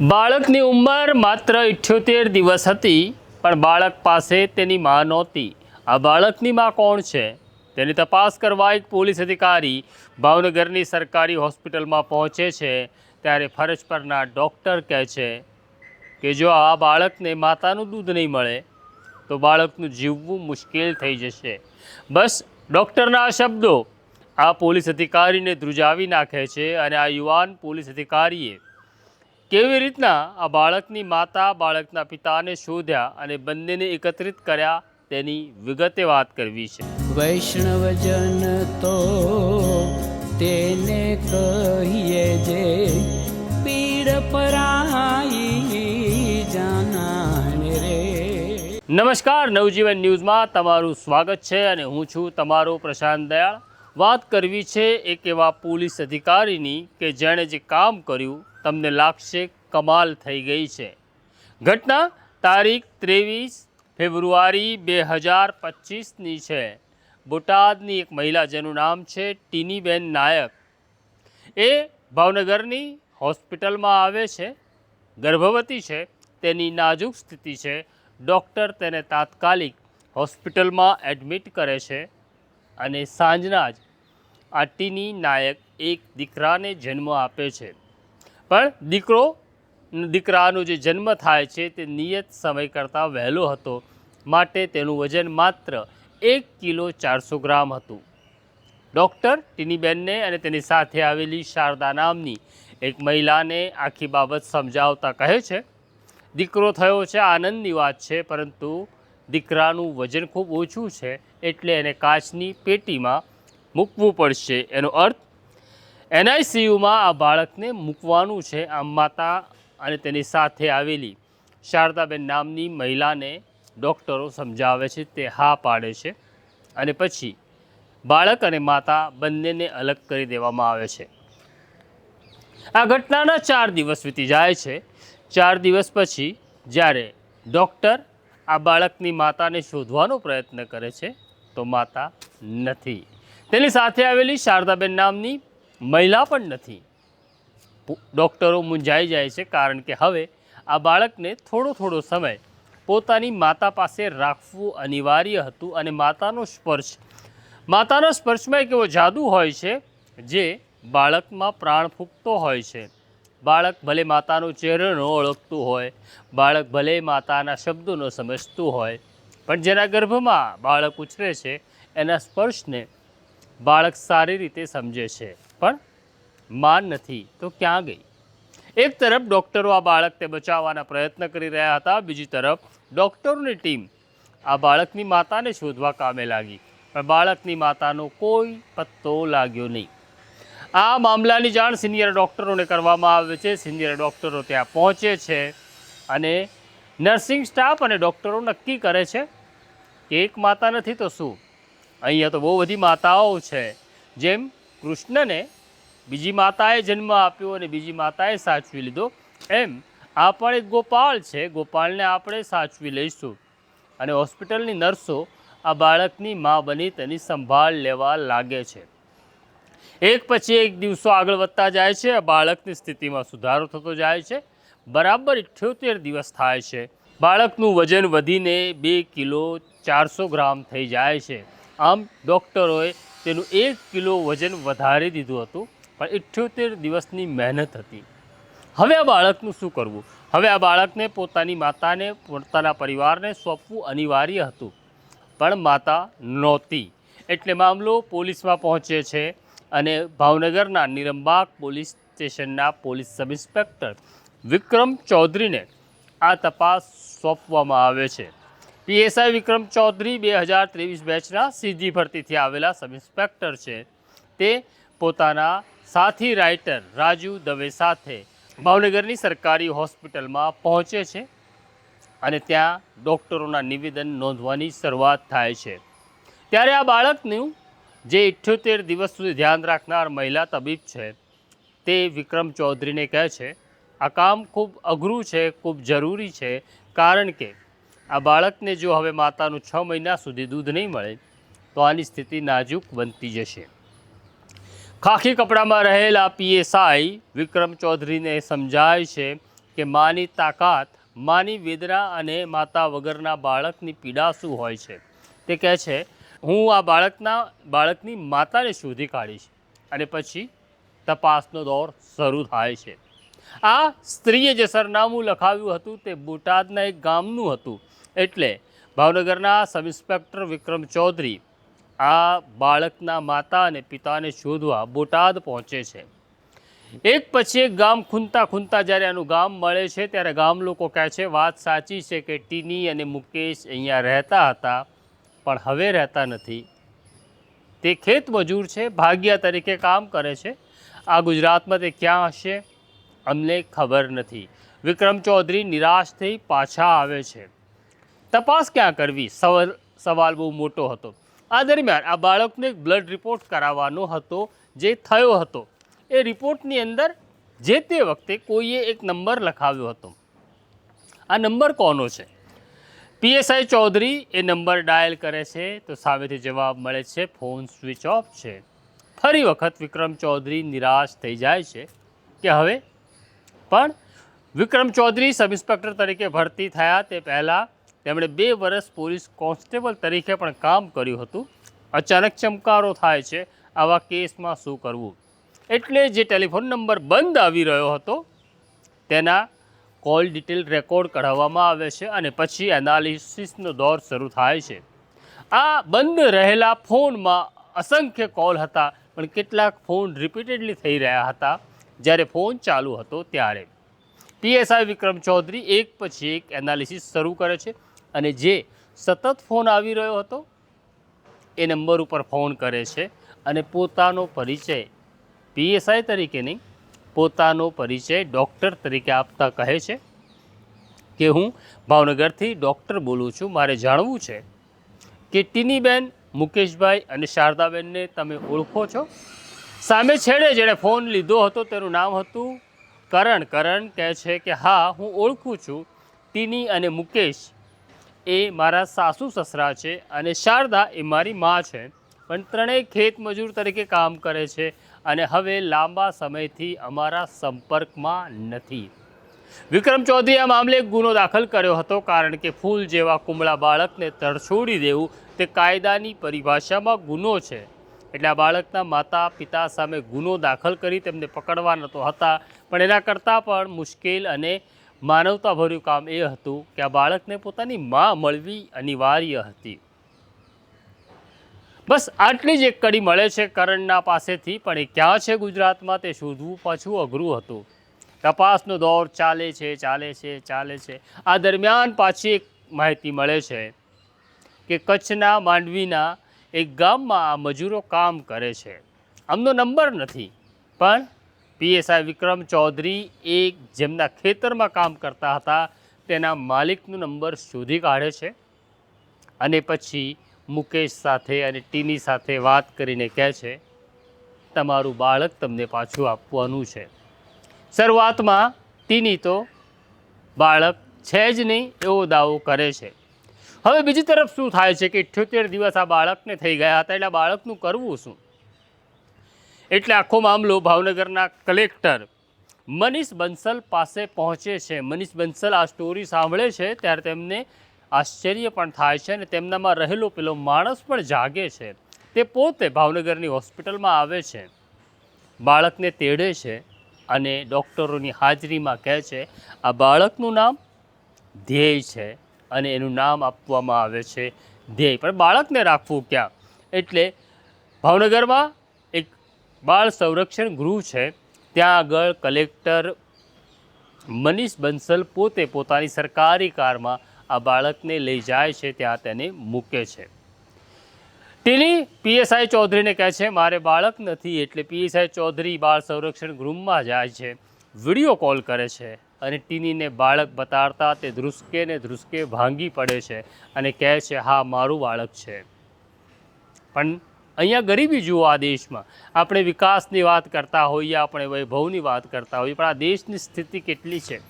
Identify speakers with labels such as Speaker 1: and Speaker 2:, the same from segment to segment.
Speaker 1: બાળકની ઉંમર માત્ર ઇઠ્યોતેર દિવસ હતી, પણ બાળક પાસે તેની માં નહોતી. આ બાળકની માં કોણ છે? તેની તપાસ કરવા એક પોલીસ અધિકારી ભાવનગરની સરકારી હોસ્પિટલમાં પહોંચે છે, ત્યારે ફરજ પરના ડૉક્ટર કહે છે કે જો આ બાળકને માતાનું દૂધ નહીં મળે, તો બાળકનું જીવવું મુશ્કેલ થઈ જશે. બસ, ડૉક્ટરના આ શબ્દો આ પોલીસ અધિકારીને ધ્રુજાવી નાખે છે અને આ યુવાન પોલીસ અધિકારીએ કેવી રીતના આ બાળકની માતા બાળકના પિતાને શોધ્યા અને બંનેને એકત્રિત કર્યા તેની વિગતે વાત કરવી છે.
Speaker 2: વૈષ્ણવજન તો તેને કહીએ જે પીડ પરાઈ જાનાને રે.
Speaker 1: નમસ્કાર નવજીવન ન્યૂઝમાં તમારું સ્વાગત છે અને હું છું તમારો પ્રશાંત દયાળ. વાત કરવી છે એક એવા પોલીસ અધિકારીની કે જેણે જે કામ કર્યું તમને લાગશે કમાલ થઈ ગઈ છે. ઘટના તારીખ ત્રેવીસ ફેબ્રુઆરી બે હજાર પચીસની છે. બોટાદની એક મહિલા જેનું નામ છે ટીનીબેન નાયક. એ ભાવનગરની હોસ્પિટલમાં આવે છે, ગર્ભવતી છે, તેની નાજુક સ્થિતિ છે. ડૉક્ટર તેને તાત્કાલિક હોસ્પિટલમાં એડમિટ કરે છે અને સાંજના જ આ ટીની નાયક એક દીકરાને જન્મ આપે છે. પણ દીકરો, દીકરાનો જે જન્મ થાય છે તે નિયત સમય કરતાં વહેલો હતો. માટે તેનું વજન માત્ર એક કિલો ચારસો ગ્રામ હતું. ડૉક્ટર ટીનીબેનને અને તેની સાથે આવેલી શારદા નામની એક મહિલાને આખી બાબત સમજાવતા કહે છે, દીકરો થયો છે, આનંદની વાત છે, પરંતુ દીકરાનું વજન ખૂબ ઓછું છે, એટલે એને કાચની પેટીમાં મૂકવું પડશે. એનો અર્થ એનઆઈસીયુમાં આ બાળકને મૂકવાનું છે આ માતા અને તેની સાથે આવેલી શારદાબેન નામની મહિલાને ડૉક્ટરો સમજાવે છે, તે હા પાડે છે અને પછી બાળક અને માતા બંનેને અલગ કરી દેવામાં આવે છે. આ ઘટનાના ચાર દિવસ વીતી જાય છે. ચાર દિવસ પછી જ્યારે ડૉક્ટર આ બાળકની માતાને શોધવાનો પ્રયત્ન કરે છે, તો માતા નથી. તેની સાથે આવેલી શારદાબેન નામની મહિલા પણ નથી. ડૉક્ટરો મૂંઝાઈ જાય છે કારણ કે હવે આ બાળકને થોડો થોડો સમય પોતાની માતા પાસે રાખવું અનિવાર્ય હતું અને માતાનો સ્પર્શ, માતાના સ્પર્શમાં એક એવો જાદુ હોય છે જે બાળકમાં પ્રાણ ફૂંકતો હોય છે. બાળક ભલે માતાનો ચહેરો ન ઓળખતું હોય, બાળક ભલે માતાના શબ્દો ન સમજતું હોય, પણ જેના ગર્ભમાં બાળક ઉછરે છે, એના સ્પર્શને બાળક સારી રીતે સમજે છે. પણ માન નથી. તો ક્યાં ગઈ? એક તરફ ડૉક્ટરો આ બાળકને બચાવવાના પ્રયત્ન કરી રહ્યા હતા, બીજી તરફ ડૉક્ટરોની ટીમ આ બાળકની માતાને શોધવા કામે લાગી. પણ બાળકની માતાનો કોઈ પત્તો લાગ્યો નહીં. આ મામલાની જાણ સિનિયર ડૉક્ટરોને કરવામાં આવે છે. સિનિયર ડૉક્ટરો ત્યાં પહોંચે છે અને નર્સિંગ સ્ટાફ અને ડૉક્ટરો નક્કી કરે છે કે એક માતા નથી તો શું? અહીંયા તો બહુ બધી માતાઓ છે. જેમ કૃષ્ણને બીજી માતાએ જન્મ આપ્યો અને બીજી માતાએ સાચવી લીધો. એમ આ પણ એક ગોપાળ છે. ગોપાળને આપણે સાચવી લઈશું. અને હોસ્પિટલની નર્સો આ બાળકની મા બની તેની સંભાળ લેવા લાગે છે. એક પછી એક દિવસો આગળ વધતા જાય છે. આ બાળકની સ્થિતિમાં સુધારો થતો જાય છે. બરાબર ઇઠ્યોતેર દિવસ થાય છે. બાળકનું વજન વધીને બે કિલો ચારસો ગ્રામ થઈ જાય છે. આમ ડૉક્ટરોએ તેનું એક કિલો વજન વધારી દીધું હતું, પણ ઇઠ્યોતેર દિવસની મહેનત હતી. હવે આ બાળકનું શું કરવું? હવે આ બાળકને પોતાની માતાને, પોતાના પરિવારને સોંપવું અનિવાર્ય હતું. પણ માતા નહોતી. એટલે મામલો પોલીસમાં પહોંચે છે અને ભાવનગરના નિરંબાગ પોલીસ સ્ટેશનના પોલીસ સબ ઇન્સ્પેક્ટર વિક્રમ ચૌધરીને આ તપાસ સોંપવામાં આવે છે. પીએસઆઈ વિક્રમ ચૌધરી બે હજાર ત્રેવીસ બેચના સીધી ભરતીથી આવેલા સબ ઇન્સ્પેક્ટર છે. તે પોતાના સાથી રાઇટર રાજુ દવે સાથે ભાવનગરની સરકારી હોસ્પિટલમાં પહોંચે છે અને ત્યાં ડૉક્ટરોના નિવેદન નોંધવાની શરૂઆત થાય છે. ત્યારે આ બાળકનું જે ઇઠ્યોતેર દિવસ સુધી ધ્યાન રાખનાર મહિલા તબીબ છે, તે વિક્રમ ચૌધરીને કહે છે, આ કામ ખૂબ અઘરું છે, ખૂબ જરૂરી છે, કારણ કે આ બાળકને જો હવે માતાનું છ મહિના સુધી દૂધ નહીં મળે, તો આની સ્થિતિ નાજુક બનતી જશે. ખાખી કપડામાં રહેલા પીએસઆઈ વિક્રમ ચૌધરીને સમજાય છે કે માની તાકાત, માની વેદના અને માતા વગરના બાળકની પીડા શું હોય છે. તે કહે છે, હું આ બાળકના, બાળકની માતાને શોધી કાઢીશ અને પછી તપાસનો દોર શરૂ થાય છે. આ સ્ત્રીએ જે સરનામું લખાવ્યું હતું તે બોટાદના એક ગામનું હતું. એટલે ભાવનગરના સબ ઇન્સ્પેક્ટર વિક્રમ ચૌધરી આ બાળકના માતા અને પિતાને શોધવા બોટાદ પહોંચે છે. એક પછી એક ગામ ખૂંદતા ખૂંદતા જ્યારે આનું ગામ મળે છે ત્યારે ગામ લોકો કહે છે, વાત સાચી છે કે ટીની અને મુકેશ અહીંયા રહેતા હતા, પણ હવે રહેતા નથી. તે ખેત મજૂર છે, ભાગ્યા તરીકે કામ કરે છે. આ ગુજરાતમાં તે ક્યાં હશે? અમને ખબર નથી. વિક્રમ ચૌધરી નિરાશ થઈ પાછા આવે છે. તપાસ ક્યાં કરવી? સવાલ બહુ મોટો હતો. આ દરમિયાન આ બાળકને બ્લડ રિપોર્ટ કરાવવાનો હતો, જે થયો હતો. એ રિપોર્ટની અંદર જે તે વખતે કોઈએ એક નંબર લખાવ્યો હતો. આ નંબર કોનો છે? પીએસઆઈ ચૌધરી એ નંબર ડાયલ કરે છે, તો સામેથી જવાબ મળે છે, ફોન સ્વિચ ઓફ છે. ફરી વખત વિક્રમ ચૌધરી નિરાશ થઈ જાય છે કે હવે? પણ વિક્રમ ચૌધરી સબ ઇન્સ્પેક્ટર તરીકે ભરતી થયા તે પહેલાં તેમણે બે વર્ષ પોલીસ કોન્સ્ટેબલ તરીકે પણ કામ કર્યું હતું. અચાનક ચમકારો થાય છે આવા કેસમાં શું કરવું? એટલે જે ટેલિફોન નંબર બંધ આવી રહ્યો હતો, તેના કોલ ડિટેલ રેકોર્ડ કઢાવવામાં આવે છે અને પછી એનાલિસિસનો દોર શરૂ થાય છે. આ બંધ રહેલા ફોનમાં અસંખ્ય કોલ હતા, પણ કેટલાક ફોન રિપીટેડલી થઈ રહ્યા હતા જ્યારે ફોન ચાલુ હતો ત્યારે. પીએસઆઈ વિક્રમ ચૌધરી એક પછી એક એનાલિસિસ શરૂ કરે છે અને જે સતત ફોન આવી રહ્યો હતો, એ નંબર ઉપર ફોન કરે છે અને પોતાનો પરિચય, પીએસઆઈ તરીકે નહીં, પોતાનો પરિચય ડૉક્ટર તરીકે આપતા કહે છે કે હું ભાવનગરથી ડૉક્ટર બોલું છું. મારે જાણવું છે કે ટીનીબેન, મુકેશભાઈ અને શારદાબેનને તમે ઓળખો છો? સામે છેડે જેણે ફોન લીધો હતો તેનું નામ હતું કરણ. કરણ કહે છે કે હા, હું ઓળખું છું ટીની અને મુકેશ. એ મારા સાસુ, સસરા છે અને શારદા એ મારી મા છે. પણ ત્રણેય ખેત મજૂર તરીકે કામ કરે છે અને હવે લાંબા સમયથી અમારા સંપર્કમાં નથી. વિક્રમ ચૌધરીએ આ મામલે ગુનો દાખલ કર્યો હતો કારણ કે ફૂલ જેવા કુમળા બાળકને તરછોડી દેવું તે કાયદાની પરિભાષામાં ગુનો છે. એટલે આ બાળકના માતા પિતા સામે ગુનો દાખલ કરી તેમને પકડવાના તો હતા. પણ એના કરતાં પણ મુશ્કેલ અને માનવતાભર્યું કામ એ હતું કે આ બાળકને પોતાની મા મળવી અનિવાર્ય હતી. બસ આટલી જ એક કડી મળે છે કરણના પાસેથી, પણ એ ક્યાં છે ગુજરાતમાં તે શોધવું પાછું અઘરું હતું. તપાસનો દોર ચાલે છે ચાલે છે ચાલે છે. આ દરમિયાન પાછી એક માહિતી મળે છે કે કચ્છના માંડવીના એક ગામમાં આ મજૂરો કામ કરે છે. આમનો નંબર નથી, પણ પીએસઆઈ વિક્રમ ચૌધરી એ જેમના ખેતરમાં કામ કરતા હતા, તેના માલિકનો નંબર શોધી કાઢે છે અને પછી મુકેશ સાથે અને ટીની સાથે વાત કરીને કહે છે, તમારું બાળક તમને પાછું આપવાનું છે. શરૂઆતમાં ટીની તો બાળક છે જ નહીં એવો દાવો કરે છે. હવે બીજી તરફ શું થાય છે કે ઇઠ્યોતેર દિવસ આ બાળકને થઈ ગયા હતા, એટલે બાળકનું કરવું શું? એટલે આખો મામલો ભાવનગરના કલેક્ટર મનીષ બંસલ પાસે પહોંચે છે. મનીષ બંસલ આ સ્ટોરી સાંભળે છે, ત્યારે તેમને આશ્ચર્ય પણ થાય છે અને તેમનામાં રહેલો પેલો માણસ પણ જાગે છે. તે પોતે ભાવનગરની હોસ્પિટલમાં આવે છે. બાળકને તેડે છે અને ડૉક્ટરોની હાજરીમાં કહે છે, આ બાળકનું નામ ધ્યેય છે અને એનું નામ આપવામાં આવે છે ધ્યેય. પણ બાળકને રાખવું ક્યાં? એટલે ભાવનગરમાં બાળ સંરક્ષણ ગૃહ છે. ત્યાં આગળ કલેક્ટર મનીષ બંસલ પોતે પોતાની સરકારી કારમાં આ બાળકને લઈ જાય છે, ત્યાં તેને મૂકે છે. તેની પીએસઆઈ ચૌધરીને કહે છે, મારે બાળક નથી એટલે પીએસઆઈ ચૌધરી બાળ સંરક્ષણ ગૃહમાં જાય છે. વીડિયો કોલ કરે છે અને ટીનીને બાળક બતાડતા તે ધ્રુસકે ને ધ્રુસકે ભાંગી પડે છે અને કહે છે, હા, મારું બાળક છે. પણ અહીંયા ગરીબી જુઓ આ દેશમાં. આપણે વિકાસની વાત કરતા હોઈએ, આપણે વૈભવની વાત કરતા હોઈએ, પણ આ દેશની સ્થિતિ કેટલી છે?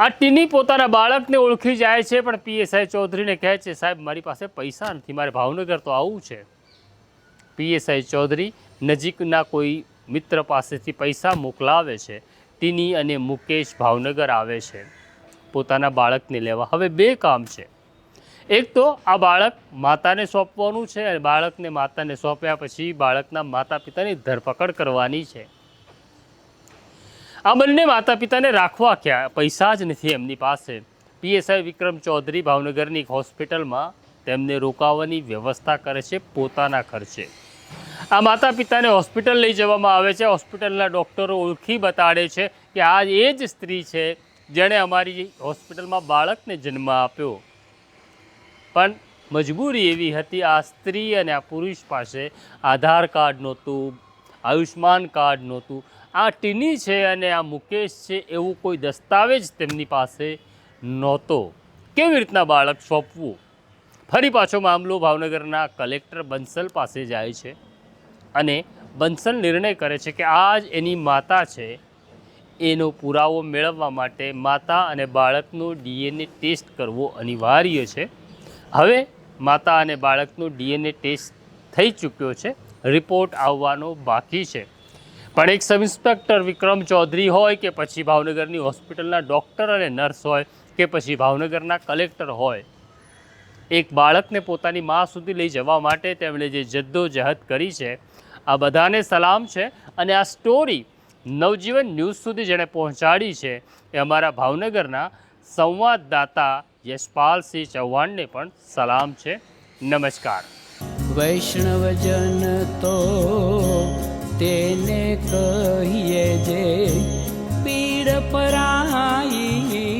Speaker 1: આ ટીની પોતાના બાળકને ઓળખી જાય છે, પણ પીએસઆઈ ચૌધરીને કહે છે, સાહેબ, મારી પાસે પૈસા નથી, મારે ભાવનગર તો આવવું છે. પીએસઆઈ ચૌધરી નજીકના કોઈ મિત્ર પાસેથી પૈસા મોકલાવે છે. ટીની અને મુકેશ ભાવનગર આવે છે. પોતાના બાળકને લેવા. હવે બે કામ છે. એક તો આ બાળક માતાને સોંપવાનું છે અને બાળકને માતાને સોંપ્યા પછી બાળકના માતા પિતાની ધરપકડ કરવાની છે. આ બંને માતા પિતાને રાખવા ક્યાં? પૈસા જ નથી એમની પાસે. પીએસઆઈ વિક્રમ ચૌધરી ભાવનગરની હોસ્પિટલમાં તેમને રોકાવાની વ્યવસ્થા કરે છે પોતાના ખર્ચે. આ માતા પિતાને હોસ્પિટલ લઈ જવામાં આવે છે. હોસ્પિટલના ડૉક્ટરો ઓળખી બતાડે છે કે આ એ જ સ્ત્રી છે જેણે અમારી હોસ્પિટલમાં બાળકને જન્મ આપ્યો. પણ મજબૂરી એવી હતી આ સ્ત્રી અને આ પુરુષ પાસે આધાર કાર્ડ નહોતું આયુષ્માન કાર્ડ નહોતું. આ ટીની છે અને આ મુકેશ છે એવું કોઈ દસ્તાવેજ તેમની પાસે નહોતો. કેવી રીતના બાળક સોંપવું? ફરી પાછો મામલો ભાવનગરના કલેક્ટર બંસલ પાસે જાય છે અને બંસલ નિર્ણય કરે છે કે આ જ એની માતા છે. એનો પુરાવો મેળવવા માટે માતા અને બાળકનો ડીએનએ ટેસ્ટ કરવો અનિવાર્ય છે. હવે માતા અને બાળકનો ડીએનએ ટેસ્ટ થઈ ચૂક્યો છે. રિપોર્ટ આવવાનો બાકી છે. પણ એક સબ ઇન્સ્પેક્ટર વિક્રમ ચૌધરી હોય કે પછી ભાવનગરની હોસ્પિટલના ડૉક્ટર અને નર્સ હોય કે પછી ભાવનગરના કલેક્ટર હોય, એક બાળકને પોતાની મા સુધી લઈ જવા માટે તેમણે જે જદ્દોજહદ કરી છે, આ બધાને સલામ છે અને આ સ્ટોરી નવજીવન ન્યૂઝ સુધી જેણે પહોંચાડી છે એ અમારા ભાવનગરના સંવાદદાતા યશપાલસિંહ ચૌહાણને પણ સલામ છે. નમસ્કાર.
Speaker 2: વૈષ્ણવજન તો તેને કહીએ જે પીડ પરાઈ